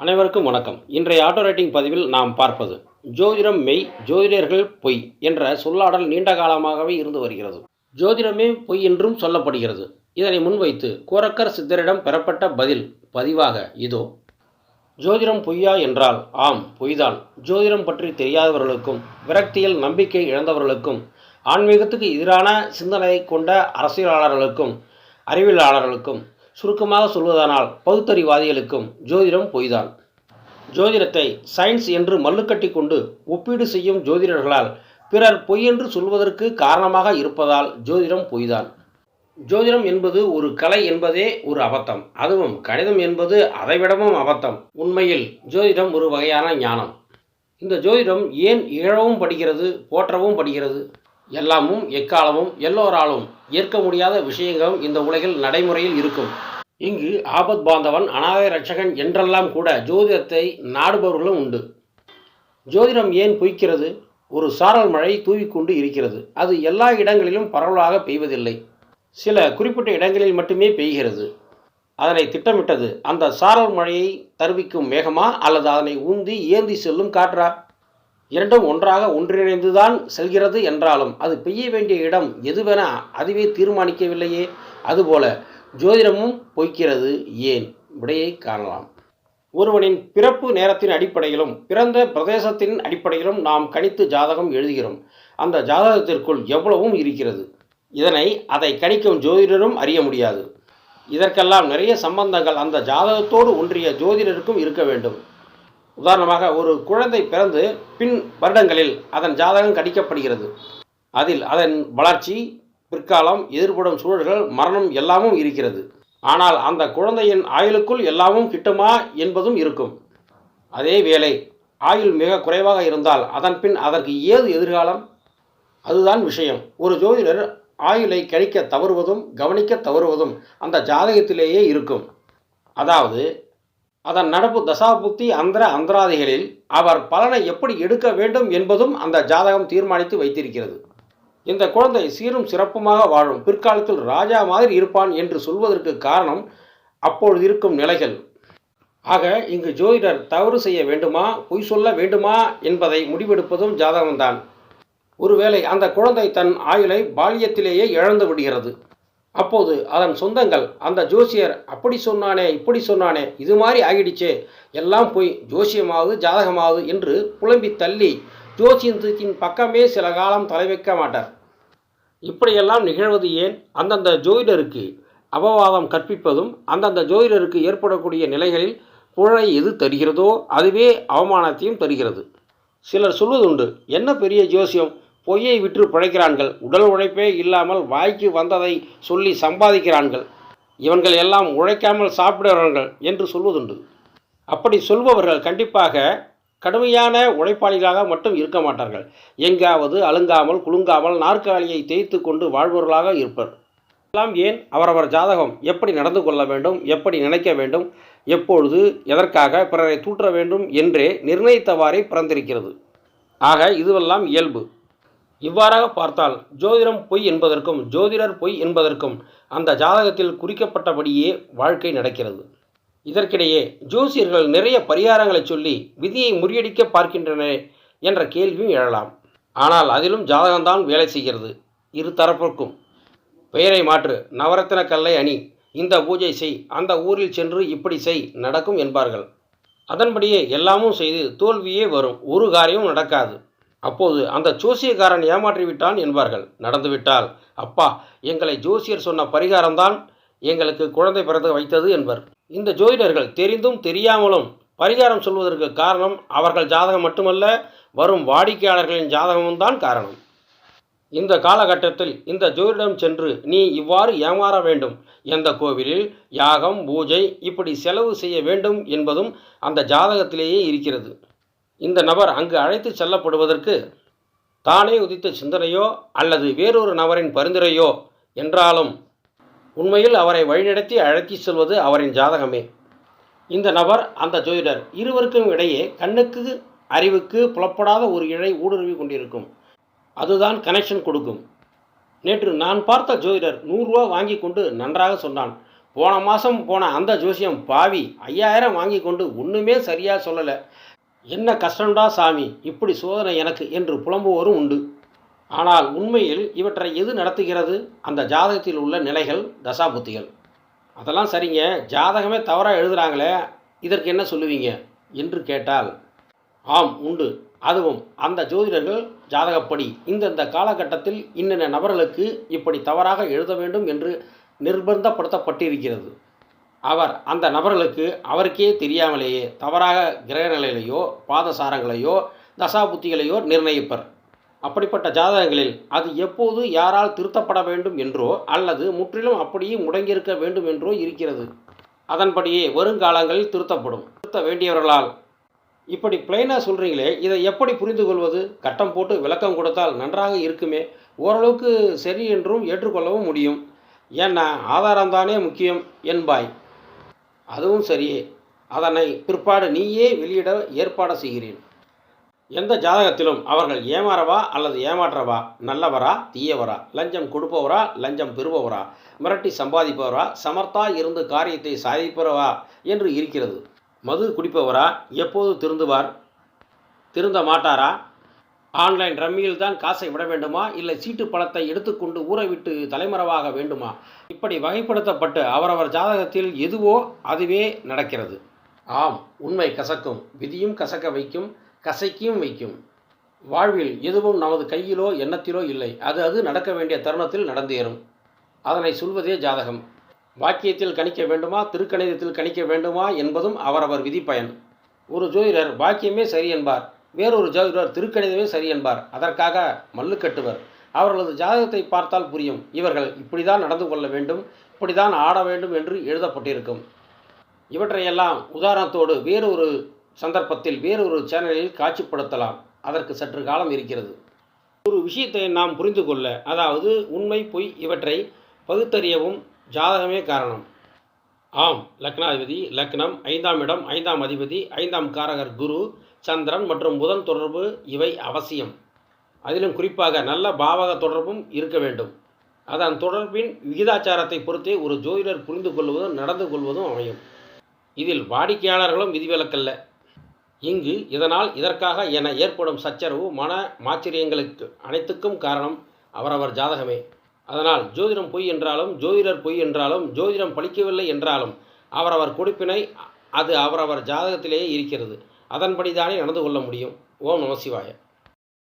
அனைவருக்கும் வணக்கம். இன்றைய ஆட்டோ ரைட்டிங் பதிவில் நாம் பார்ப்பது ஜோதிடம் மெய் ஜோதிடர்கள் பொய் என்ற சொல்லாடல் நீண்ட காலமாகவே இருந்து வருகிறது. ஜோதிடமே பொய் என்றும் சொல்லப்படுகிறது. இதனை முன்வைத்து கோரக்கர் சித்தரிடம் பெறப்பட்ட பதில் பதிவாக இதோ. ஜோதிடம் பொய்யா என்றால் ஆம் பொய்தான். ஜோதிடம் பற்றி தெரியாதவர்களுக்கும் விரக்தியில் நம்பிக்கை இழந்தவர்களுக்கும் ஆன்மீகத்துக்கு எதிரான சிந்தனை கொண்ட அரசியலாளர்களுக்கும் அறிவியலாளர்களுக்கும் சுருக்கமாக சொல்வதானால் பகுத்தறிவாதிகளுக்கும் ஜோதிடம் பொய்தான். ஜோதிடத்தை சயின்ஸ் என்று மல்லுக்கட்டி கொண்டு ஒப்பீடு செய்யும் ஜோதிடர்களால் பிறர் பொய் என்று சொல்வதற்கு காரணமாக இருப்பதால் ஜோதிடம் பொய்தான். ஜோதிடம் என்பது ஒரு கலை என்பதே ஒரு அபத்தம். அதுவும் கணிதம் என்பது அதைவிடவும் அபத்தம். உண்மையில் ஜோதிடம் ஒரு வகையான ஞானம். இந்த ஜோதிடம் ஏன் இழவும் படுகிறது போற்றவும் படுகிறது? எல்லாமும் எக்காலமும் எல்லோராலும் ஏற்க முடியாத விஷயங்களும் இந்த உலகில் நடைமுறையில் இருக்கும். இங்கு ஆபத் பாந்தவன் அனாதை ரட்சகன் என்றெல்லாம் கூட ஜோதிடத்தை நாடுபவர்களும் உண்டு. ஜோதிடம் ஏன் பொய்க்கிறது? ஒரு சாரல் மழை தூவிக்கொண்டு இருக்கிறது. அது எல்லா இடங்களிலும் பரவலாக பெய்வதில்லை. சில குறிப்பிட்ட இடங்களில் மட்டுமே பெய்கிறது. அதனை திட்டமிட்டது அந்த சாரல் மழையை தருவிக்கும் மேகமா அல்லது அதனை ஊந்தி ஏந்தி செல்லும் காற்றா? இரண்டும் ஒன்றாக ஒன்றிணைந்துதான் செல்கிறது என்றாலும் அது பெய்ய வேண்டிய இடம் எதுவென அதுவே தீர்மானிக்கவில்லையே. அதுபோல ஜோதிடமும் பொய்க்கிறது ஏன்? விடையை காணலாம். ஒருவனின் பிறப்பு நேரத்தின் அடிப்படையிலும் பிறந்த பிரதேசத்தின் அடிப்படையிலும் நாம் கணித்து ஜாதகம் எழுதுகிறோம். அந்த ஜாதகத்திற்குள் எவ்வளவும் இருக்கிறது? இதனை அதை கணிக்கும் ஜோதிடரும் அறிய முடியாது. இதற்கெல்லாம் நிறைய சம்பந்தங்கள் அந்த ஜாதகத்தோடு ஒன்றிய ஜோதிடருக்கும் இருக்க வேண்டும். உதாரணமாக ஒரு குழந்தை பிறந்து பின் வருடங்களில் அதன் ஜாதகம் கடிக்கப்படுகிறது அதில் அதன் வளர்ச்சி பிற்காலம் எதிர்படும் சூழல்கள் மரணம் எல்லாமும் இருக்கிறது. ஆனால் அந்த குழந்தையின் ஆயுளுக்குள் எல்லாமும் கிட்டுமா என்பதும் இருக்கும். அதே வேளை ஆயுள் மிக குறைவாக இருந்தால் அதன் பின் அதற்கு ஏது எதிர்காலம்? அதுதான் விஷயம். ஒரு ஜோதிடர் ஆயுளை கழிக்க தவறுவதும் கவனிக்க தவறுவதும் அந்த ஜாதகத்திலேயே இருக்கும். அதாவது அதன் நடப்பு தசாபுக்தி அந்தர அந்தராதிகளில் அவர் பலனை எப்படி எடுக்க வேண்டும் என்பதும் அந்த ஜாதகம் தீர்மானித்து வைத்திருக்கிறது. இந்த குழந்தை சீரும் சிறப்புமாக வாழும். பிற்காலத்தில் ராஜா மாதிரி இருப்பான் என்று சொல்வதற்கு காரணம் அப்பொழுது இருக்கும் நிலைகள். ஆக இங்கு ஜோதிடர் தவறு செய்ய வேண்டுமா பொய் சொல்ல வேண்டுமா என்பதை முடிவெடுப்பதும் ஜாதகம்தான். ஒருவேளை அந்த குழந்தை தன் ஆயுளை பால்யத்திலேயே இழந்து விடுகிறது. அப்போது அதன் சொந்தங்கள் அந்த ஜோசியர் அப்படி சொன்னானே இப்படி சொன்னானே இது மாதிரி ஆகிடுச்சே. எல்லாம் போய் ஜோசியமாவது ஜாதகமாவது என்று புலம்பி தள்ளி ஜோசியத்தின் பக்கமே சில காலம் தலை வைக்க மாட்டார். இப்படியெல்லாம் நிகழ்வது ஏன்? அந்தந்த ஜோதிடருக்கு அபவாதம் கற்பிப்பதும் அந்தந்த ஜோதிடருக்கு ஏற்படக்கூடிய நிலைகளில் புழலை எது தருகிறதோ அதுவே அவமானத்தையும் தருகிறது. சிலர் சொல்வதுண்டு என்ன பெரிய ஜோசியம்? பொய்யை விற்று பிழைக்கிறான்கள். உடல் உழைப்பே இல்லாமல் வாய்க்கு வந்ததை சொல்லி சம்பாதிக்கிறான்கள். இவன்கள் எல்லாம் உழைக்காமல் சாப்பிடுகிறார்கள் என்று சொல்வதுண்டு. அப்படி சொல்பவர்கள் கண்டிப்பாக கடுமையான உழைப்பாளிகளாக மட்டும் இருக்க மாட்டார்கள். எங்காவது அழுங்காமல் குலுங்காமல் நாற்காலியை தேய்த்து கொண்டு வாழ்பவர்களாக இருப்பர். எல்லாம் ஏன்? அவரவர் ஜாதகம் எப்படி நடந்து கொள்ள வேண்டும்? எப்படி நினைக்க வேண்டும்? எப்பொழுது எதற்காக பிறரை தூற்ற வேண்டும்? என்றே நிர்ணயித்தவாறே பிறந்திருக்கிறது. ஆக இதுவெல்லாம் இயல்பு. இவ்வாறாக பார்த்தால் ஜோதிடம் பொய் என்பதற்கும் ஜோதிடர் பொய் என்பதற்கும் அந்த ஜாதகத்தில் குறிக்கப்பட்டபடியே வாழ்க்கை நடக்கிறது. இதற்கிடையே ஜோசியர்கள் நிறைய பரிகாரங்களை சொல்லி விதியை முறியடிக்க பார்க்கின்றனர் என்ற கேள்வியும் எழலாம். ஆனால் அதிலும் ஜாதகம்தான் வேலை செய்கிறது. இரு தரப்பிற்கும். பெயரை மாற்று. நவரத்தின கல்லை அணி. இந்த பூஜை செய். அந்த ஊரில் சென்று இப்படி செய். நடக்கும் என்பார்கள். அதன்படியே எல்லாமும் செய்து தோல்வியே வரும். ஒரு காரியமும் நடக்காது. அப்போது அந்த ஜோசியக்காரன் ஏமாற்றிவிட்டான் என்பார்கள். நடந்துவிட்டால். அப்பா எங்களை ஜோசியர் சொன்ன பரிகாரம்தான் எங்களுக்கு குழந்தை பிறந்து வைத்தது என்பர். இந்த ஜோதிடர்கள் தெரிந்தும் தெரியாமலும் பரிகாரம் சொல்வதற்கு காரணம் அவர்கள் ஜாதகம் மட்டுமல்ல வரும் வாடிக்கையாளர்களின் ஜாதகமும் தான் காரணம். இந்த காலகட்டத்தில் இந்த ஜோதிடம் சென்று நீ இவ்வாறு ஏமாற வேண்டும். எந்த கோவிலில்? யாகம் பூஜை இப்படி செலவு செய்ய வேண்டும் என்பதும் அந்த ஜாதகத்திலேயே இருக்கிறது. இந்த நபர் அங்கு அழைத்து செல்லப்படுவதற்கு தானே உதித்த சிந்தனையோ அல்லது வேறொரு நபரின் பரிந்துரையோ என்றாலும் உண்மையில் அவரை வழிநடத்தி அழைத்து செல்வது அவரின் ஜாதகமே. இந்த நபர் அந்த ஜோதிடர் இருவருக்கும் இடையே கண்ணுக்கு அறிவுக்கு புலப்படாத ஒரு இழை ஊடுருவி கொண்டிருக்கும். அதுதான் கனெக்ஷன் கொடுக்கும். நேற்று நான் பார்த்த ஜோதிடர் நூறுரூவா வாங்கி கொண்டு நன்றாக சொன்னான். போன மாதம் போன அந்த ஜோசியம் பாவி ஐயாயிரம் வாங்கி கொண்டு ஒன்றுமே சரியாக சொல்லலை. என்ன கஷ்டம்டா சாமி இப்படி சோதனை எனக்கு என்று புலம்புவோரும் உண்டு. ஆனால் உண்மையில் இவற்றை எது நடத்துகிறது? அந்த ஜாதகத்தில் உள்ள நிலைகள் தசாபுத்திகள். அதெல்லாம் சரிங்க. ஜாதகமே தவறாக எழுதுகிறாங்களே இதற்கு என்ன சொல்லுவீங்க? என்று கேட்டால் ஆம் உண்டு. அதுவும் அந்த ஜோதிடர்கள் ஜாதகப்படி. இந்தந்த காலகட்டத்தில் இன்னென்ன நபர்களுக்கு இப்படி தவறாக எழுத வேண்டும் என்று நிர்பந்தப்படுத்தப்பட்டிருக்கிறது. அவர் அந்த நபர்களுக்கு அவருக்கே தெரியாமலேயே தவறாக கிரக நிலையிலையோ பாதசாரங்களையோ தசாபுத்திகளையோ நிர்ணயிப்பர். அப்படிப்பட்ட ஜாதகங்களில் அது எப்போது யாரால் திருத்தப்பட வேண்டும் என்றோ அல்லது முற்றிலும் அப்படியே முடங்கியிருக்க வேண்டும் என்றோ இருக்கிறது. அதன்படியே வருங்காலங்களில் திருத்தப்படும். திருத்த வேண்டியவர்களால். இப்படி பிளைனாக சொல்கிறீங்களே இதை எப்படி புரிந்து கொள்வது கட்டம் போட்டு விளக்கம் கொடுத்தால் நன்றாக இருக்குமே. ஓரளவுக்கு சரி என்றும் ஏற்றுக்கொள்ளவும் முடியும். ஏன்னா ஆதாரம்தானே முக்கியம் என்பாய். அதுவும் சரியே. அதனை பிற்பாடு நீயே வெளியிட ஏற்பாடு செய்கிறேன். எந்த ஜாதகத்திலும் அவர்கள் ஏமாறவா அல்லது ஏமாற்றவா? நல்லவரா? தீயவரா? லஞ்சம் கொடுப்பவரா? லஞ்சம் பெறுபவரா? மிரட்டி சம்பாதிப்பவரா? சமர்த்தா இருந்து காரியத்தை சாதிப்பவரா? என்று இருக்கிறது. மது குடிப்பவரா? எப்போது திருந்துவார்? திருந்த மாட்டாரா? ஆன்லைன் ரம்மியில் தான் காசை விட வேண்டுமா? இல்லை சீட்டு பணத்தை எடுத்துக்கொண்டு ஊரை விட்டு தலைமறைவாக வேண்டுமா? இப்படி வகைப்படுத்தப்பட்டு அவரவர் ஜாதகத்தில் எதுவோ அதுவே நடக்கிறது. ஆம் உண்மை கசக்கும். விதியும் கசக்க வைக்கும் கசைக்கும் வைக்கும். வாழ்வில் எதுவும் நமது கையிலோ எண்ணத்திலோ இல்லை. அது அது நடக்க வேண்டிய தருணத்தில் நடந்தேறும். அதனை சொல்வதே ஜாதகம். வாக்கியத்தில் கணிக்க வேண்டுமா? திருக்கணிதத்தில் கணிக்க வேண்டுமா? என்பதும் அவரவர் விதிப்பயன். ஒரு ஜோதிடர் வாக்கியமே சரி என்பார். வேறொரு ஜோதிடர் திருக்கணிதமே சரி என்பார். அதற்காக மல்லு கட்டுவர். அவர்களது ஜாதகத்தை பார்த்தால் புரியும். இவர்கள் இப்படிதான் நடந்து கொள்ள வேண்டும் இப்படிதான் ஆட வேண்டும் என்று எழுதப்பட்டிருக்கும். இவற்றையெல்லாம் உதாரணத்தோடு வேறொரு சந்தர்ப்பத்தில் வேறொரு சேனலில் காட்சிப்படுத்தலாம். அதற்கு சற்று காலம் இருக்கிறது. ஒரு விஷயத்தை நாம் புரிந்து கொள்ள அதாவது உண்மை பொய் இவற்றை பகுத்தறியவும் ஜாதகமே காரணம். ஆம் லக்னாதிபதி லக்னம் ஐந்தாம் இடம் ஐந்தாம் அதிபதி ஐந்தாம் காரகர் குரு சந்திரன் மற்றும் புதன் தொடர்பு இவை அவசியம். அதிலும் குறிப்பாக நல்ல பாவக தொடர்பும் இருக்க வேண்டும். அதன் தொடர்பின் விகிதாச்சாரத்தை பொறுத்தே ஒரு ஜோதிடர் புரிந்து கொள்வதும் நடந்து கொள்வதும் அமையும். இதில் வாடிக்கையாளர்களும் விதிவிலக்கல்ல. இங்கு இதனால் இதற்காக என ஏற்படும் சச்சரவு மன மாச்சரியங்களுக்கு அனைத்துக்கும் காரணம் அவரவர் ஜாதகமே. அதனால் ஜோதிடம் பொய் என்றாலும் ஜோதிடர் பொய் என்றாலும் ஜோதிடம் பழிக்கவில்லை என்றாலும் அவரவர் கொடுப்பினை அது அவரவர் ஜாதகத்திலேயே இருக்கிறது. அதன்படி தானே நடந்து கொள்ள முடியும். ஓம் நம சிவாய.